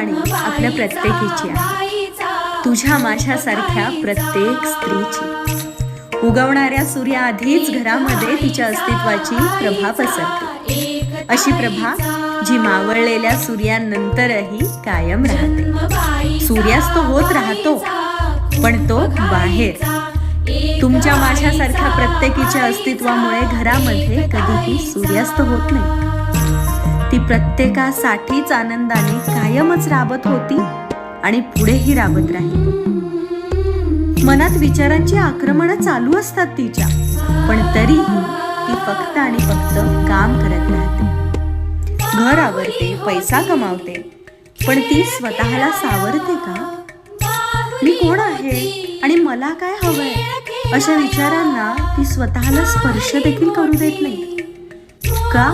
कहाणी आपल्या प्रत्येकीची आहे. तुझ्या माझ्यासारख्या प्रत्येक स्त्रीची. उगवणाऱ्या सूर्याआधीच घरामध्ये तिच्या अस्तित्वाची प्रभा पसरते. अशी प्रभा जी मावळलेल्या सूर्यानंतरही कायम राहते. सूर्यास्त होत राहतो पण तो बाहेर. तुमच्या माझ्यासारख्या प्रत्येकीच्या अस्तित्वामुळे घरामध्ये कधीही सूर्यास्त होत नाही. ती प्रत्येकासाठीच आनंदाने कायमच राबत होती आणि पुढेही राबत राहील. मनात विचारांची आक्रमणं चालू असतात तिच्या पण तरीही ती फक्त आणि फक्त काम करत राहते. घर आवरते पैसा कमावते पण ती स्वतःला सावरते का? मी कोण आहे आणि मला काय हवंय? अशा विचारांना ती स्वतःला स्पर्श देखील करू देत नाही. का?